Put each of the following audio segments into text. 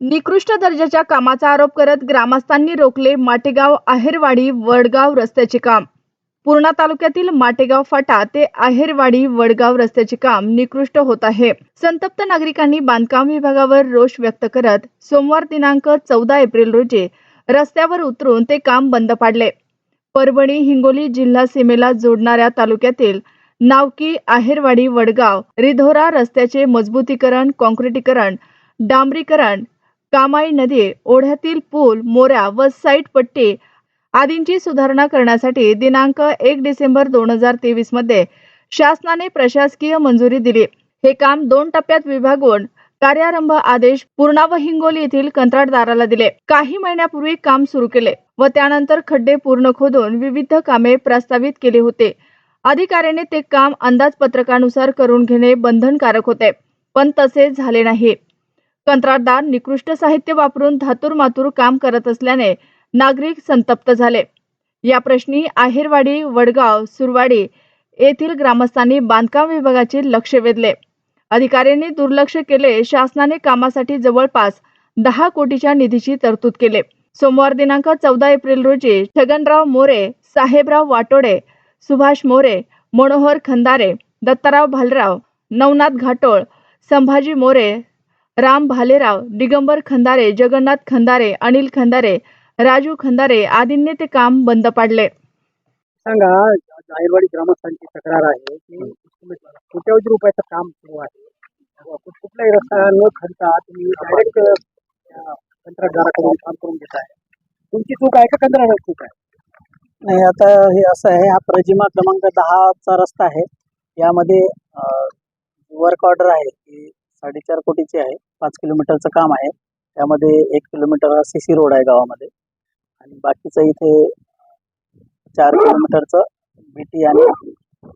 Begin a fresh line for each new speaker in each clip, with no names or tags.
निकृष्ट दर्जाच्या कामाचा आरोप करत ग्रामस्थांनी रोखले माटेगाव आहेरवाडी वडगाव रस्त्याचे काम. पूर्णा तालुक्यातील माटेगाव फाटा ते आहेरवाडी वडगाव रस्त्याचे काम निकृष्ट होत आहे. संतप्त नागरिकांनी बांधकाम विभागावर रोष व्यक्त करत सोमवार दिनांक चौदा एप्रिल रोजी रस्त्यावर उतरून ते काम बंद पाडले. परभणी हिंगोली जिल्हा सीमेला जोडणाऱ्या तालुक्यातील नावकी आहेरवाडी वडगाव रिधोरा रस्त्याचे मजबूतीकरण काँक्रिटीकरण डांबरीकरण कामाई नदी ओढ्यातील पूल मोऱ्या व साईट पट्टी आदींची सुधारणा करण्यासाठी दिनांक एक डिसेंबर दोन हजार तेवीसमध्ये शासनाने प्रशासकीय मंजुरी दिली. हे काम दोन टप्प्यात विभागून कार्यारंभ आदेश पूर्णा व हिंगोली येथील कंत्राटदाराला दिले. काही महिन्यापूर्वी काम सुरू केले व त्यानंतर खड्डे पूर्ण खोदून विविध कामे प्रस्तावित केली होते. अधिकाऱ्याने ते काम अंदाजपत्रकानुसार करून घेणे बंधनकारक होते पण तसे झाले नाही. कंत्राटदार निकृष्ट साहित्य वापरून धातूर मातूर काम करत असल्याने नागरिक संतप्त झाले. या प्रश्नी आहेरवाडी वडगाव सुरवाडी येथील ग्रामस्थांनी बांधकाम विभागाचे लक्ष वेधले. अधिकाऱ्यांनी दुर्लक्ष केले. शासनाने कामासाठी जवळपास दहा कोटीच्या निधीची तरतूद केले. सोमवार दिनांक चौदा एप्रिल रोजी छगनराव मोरे साहेबराव वाटोडे सुभाष मोरे मनोहर खंदारे दत्ताराव भालराव नवनाथ घाटोळ संभाजी मोरे राम भालेराव दिगंबर खंदारे जगन्नाथ खंदारे अनिल खंदारे राजू खंदारे आदींनी ते काम बंद पाडले.
सांगा जायरवाडी ग्रामस्थांची तक्रार आहे की कोट्यावधी रुपयाचं काम सुरू आहे. कुठलाही रस्ता न खणता तुम्ही डायरेक्ट कंत्राटदाराकडून काम करून घेत आहे. तुमची चूक आहे का कंत्राटदार चूक आहे?
नाही आता हे असं आहे हा प्रजिमा क्रमांक दहाचा रस्ता आहे. यामध्ये वर्क ऑर्डर आहे. साडेचार कोटीची आहे. पाच किलोमीटरचं काम आहे. त्यामध्ये एक किलोमीटर सी सी रोड आहे गावामध्ये. आणि बाकीचं इथे चार किलोमीटरचं बी टी आणि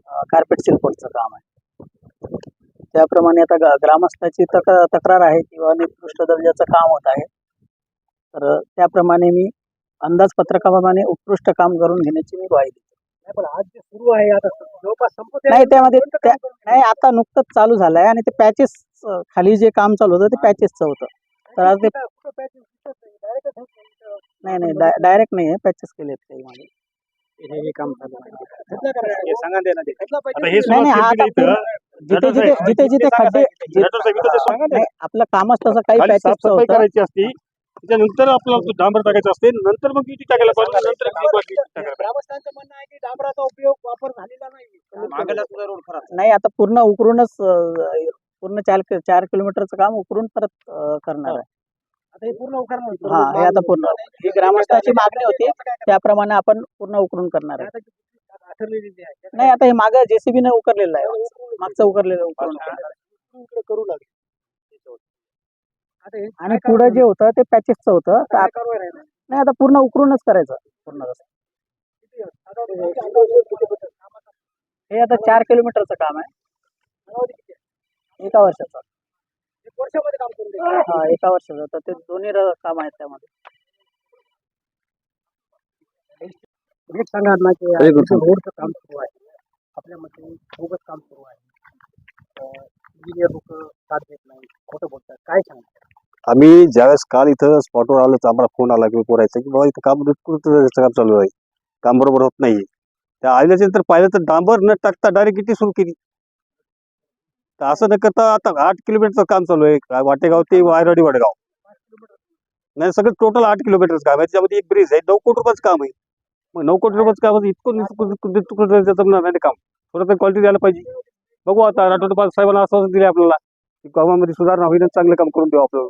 कार्पेट सिल्कोटचं काम आहे. त्याप्रमाणे आता गा- ग्रामस्थाची तक तक्रार आहे किंवा निकृष्ट दर्जाचं काम होत आहे. तर त्याप्रमाणे मी अंदाजपत्रकाप्रमाणे उत्कृष्ट काम करून घेण्याची मी ग्वाही देतो.
पण आज जे सुरू आहे आता जवळपास संपत
नाही त्यामध्ये त्या- नाही आता नुकतंच चालू झालंय आणि ते पॅचेस खाली जे काम चालू होतं ते पॅचेसचं होतं. तर आज ते नाही? नाही डायरेक्ट नाही आहे पॅचेस केलेत काही माझे
हे काम चालू आहे. सांगा दे ना ते
आता हे
नाही नाही हा आता
इथं.
जिथे जिथे जिथे जिथे खड्डे जिथे- नाही आपलं कामच तसं काही
खाली
पॅचेसचं
साफसफाई
होतं.
करायची असती. त्याच्यानंतर आपल्याला डांबर टाकायचं असते. नंतर मग किती टाकायला पाहिजे? नंतर किती बाकी टाकायला पाहिजे.
ग्रामस्थांचं म्हणणं आहे की डांबराचा उपयोग वापर झालेला नाही रोड खराब
नाही आता पूर्ण उकरूनच अं, पूर्ण चार चार किलोमीटरचं काम उकरून परत अं, करणार आहे.
आता हे पूर्ण उखाणा
हा हे आता पूर्ण. ही ग्रामस्थाची मागणी होती. त्याप्रमाणे आपण पूर्ण उकरून करणार आहे.
आहे
नाही आता हे मागं जेसीबी ने उकरलेलं आहे. मागचं उकरलेलं उकरून आहे.
इकडे करू लागले. आता हे
आणि पुढं जे होतं ते पॅचेसचं होतं. तर
काय
आता-
कारवाई राहिली?
नाही आता पूर्ण उकरूनच करायचं. पूर्ण रस्ता.
किती आहे? साधारण किती अंदाजे किती बद्दल? कामाचा
हे आता चार किलोमीटरचं काम आहे.
कालावधी किती आहे?
एका वर्षाचं.
एक वर्षामध्ये काम करून.
हा एका वर्षाचं. तर ते दोन्ही र- काम आहेत त्यामध्ये.
एक सांगा ना की रोडचं काम सुरू आहे. आपल्यामध्ये बोगस काम सुरू आहे. इंजिनियर लोक साथ देत नाही खोटं बोलतात. काय सांगतात
आम्ही ज्यावेळेस काल इथं स्पॉटवर आलो तर आम्हाला फोन आला किंवा पोरायचा की बाबा इथं काम उत्कृष्ट काम चालू आहे. काम बरोबर होत नाही त्या आल्याच्यानंतर पाहिलं तर डांबर न टाकता डायरेक्ट किती सुरू केली. तर असं न करता आता आठ किलोमीटरचं काम चालू आहे वाटेगाव ते वायरवाडी वडगाव नाही सगळं टोटल आठ किलोमीटरचं काम आहे त्याच्यामध्ये एक ब्रिज आहे नऊ कोटी रुपयाचं काम आहे मग नऊ कोटी रुपयाचं काम इतकं जमणार नाही काम थोडं तरी क्वालिटी द्यायला पाहिजे बघू आता राठोड साहेबांना असं दिले आपल्याला की गावामध्ये सुधारणा होईल चांगलं काम करून देऊ आपल्याला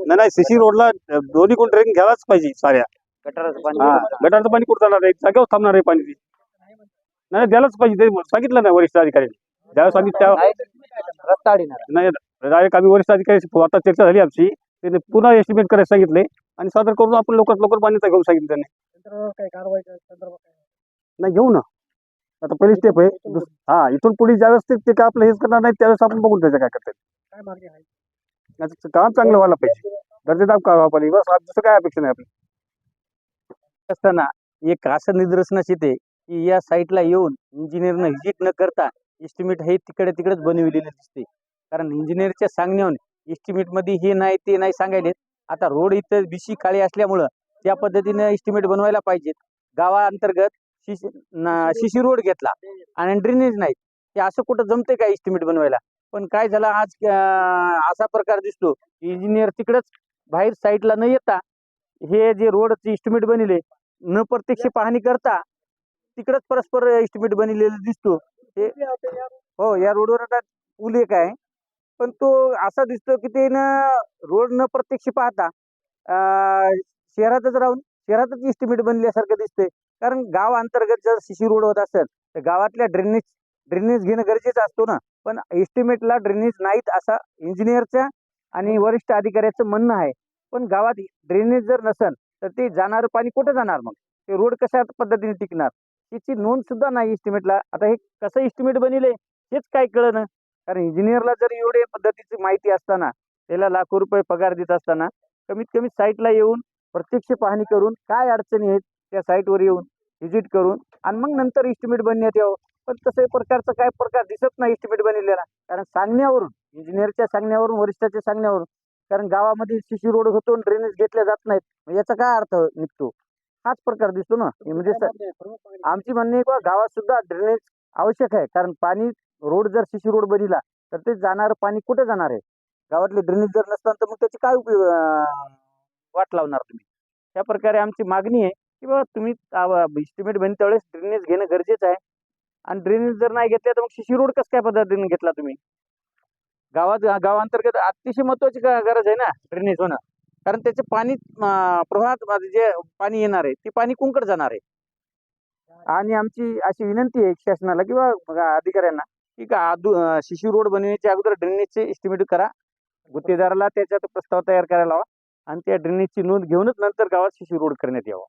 नाही
नाही सीसी रोडला दोन्ही कोण ड्रेन घ्यायलाच पाहिजे साऱ्या
गटाराचं
पाणी गटारचं पाणी कुठं जाणार आहे जागेवर थांबणार आहे पाणी ती नाही नाही, द्यायलाच पाहिजे ते सांगितलं नाही वरिष्ठ अधिकाऱ्यांनी. ज्यावेळेस आम्ही त्या
रस्ता अडीणार
नाही डायरेक्ट आम्ही वरिष्ठ अधिकारी आता चर्चा झाली आमची. त्याने पुन्हा एस्टिमेट करायला सांगितले आणि सादर करून आपण लवकरात लवकर पाणीचा घेऊन सांगितलं त्यांनी.
नंतर काय कारवाईच्या संदर्भात काय?
नाही घेऊ ना. आता पहिली स्टेप आहे हा इथून पुढे ज्यावेळेस ते- ते काय आपलं हेच करणार नाही त्यावेळेस आपण बघून त्याचं काय करतात.
काय मागणी आहे?
याचं काम चांगलं व्हायला पाहिजे. दर्जेदार काम व्हायला पाहिजे. बस दुसरं काय अपेक्षा नाही आपली.
असताना एक असं निदर्शनास येते की या साईटला येऊन इंजिनियरनं व्हिजिट न करता इस्टिमेट हे तिकडे तिकडेच बनविलेले दिसते. कारण इंजिनियरच्या सांगण्यावर इस्टिमेटमध्ये मध्ये हे नाही ते नाही सांगायले आता रोड इथं बिशी काळी असल्यामुळं त्या पद्धतीनं इस्टिमेट बनवायला पाहिजेत. गावाअंतर्गत शिशी शिशी रोड घेतला आणि ड्रेनेज नाही. हे असं कुठं जमते का इस्टिमेट बनवायला? पण काय झालं आज असा प्रकार दिसतो इंजिनियर तिकडंच बाहेर साईडला न येता हे जे रोडचे इस्टिमेट बनले न प्रत्यक्ष पाहणी करता तिकडच परस्पर एस्टिमेट बनलेलं दिसतो. हे हो या रोडवर आता पूल एक आहे. पण तो असा दिसतो की ते ना रोड न प्रत्यक्ष पाहता शहरातच राहून शहरातच एस्टिमेट बनल्यासारखं दिसतंय. कारण गाव अंतर्गत जर शिशी रोड होत असेल तर गावातल्या ड्रेनेज ड्रेनेज घेणं गरजेचं असतो ना. पण एस्टिमेटला ड्रेनेज नाहीत असा इंजिनियरच्या आणि वरिष्ठ अधिकाऱ्याचं म्हणणं आहे. पण गावात ड्रेनेज जर नसेल तर ते जाणारं पाणी कुठं जाणार मग? ते रोड कशा पद्धतीने टिकणार? त्याची नोंद सुद्धा नाही एस्टिमेटला आता हे कसं इस्टिमेट बनिले हेच काय कळणं कारण इंजिनियरला जर एवढे पद्धतीची माहिती असताना त्याला लाखो रुपये पगार देत असताना कमीत कमी साईटला येऊन प्रत्यक्ष पाहणी करून काय अडचणी आहेत त्या साईटवर येऊन व्हिजिट करून आणि मग नंतर इस्टिमेट बनण्यात यावं. पण तसं प्रकारचा काय प्रकार दिसत नाही इस्टिमेट बनलेला कारण सांगण्यावरून इंजिनियरच्या सांगण्यावरून वरिष्ठाच्या सांगण्यावरून कारण गावामध्ये शिशी रोड होतो ड्रेनेज घेतल्या जात नाहीत. मग याचा काय अर्थ निघतो? हाच प्रकार दिसतो ना. म्हणजे आमची म्हणणे गावात सुद्धा ड्रेनेज आवश्यक आहे. कारण पाणी रोड जर शिशी रोड बनला तर ते जाणारं पाणी कुठे जाणार आहे? गावातले ड्रेनेज जर नसतात तर मग त्याची काय उपयोग वाट लावणार तुम्ही? त्या प्रकारे आमची मागणी आहे की बाबा तुम्ही इस्टिमेट बन त्यावेळेस ड्रेनेज घेणं गरजेचं आहे. आणि ड्रेनेज जर नाही घेतल्या तर मग शिशी रोड कसं काय पद्धतीने घेतला तुम्ही? गावात गावांतर्गत अतिशय महत्वाची गरज आहे ना ड्रेनेज होणं. कारण त्याचे पाणी प्रवाहात जे पाणी येणार आहे ते पाणी कुंकड जाणार आहे. आणि आमची अशी विनंती आहे शासनाला किंवा अधिकाऱ्यांना की का आदू शिशी रोड बनविण्याच्या अगोदर ड्रेनेजचे एस्टिमेट करा. गुत्तेदाराला त्याच्यात प्रस्ताव तयार करायला लावा आणि त्या ड्रेनेजची नोंद घेऊनच नंतर गावात शिशु रोड करण्यात यावा.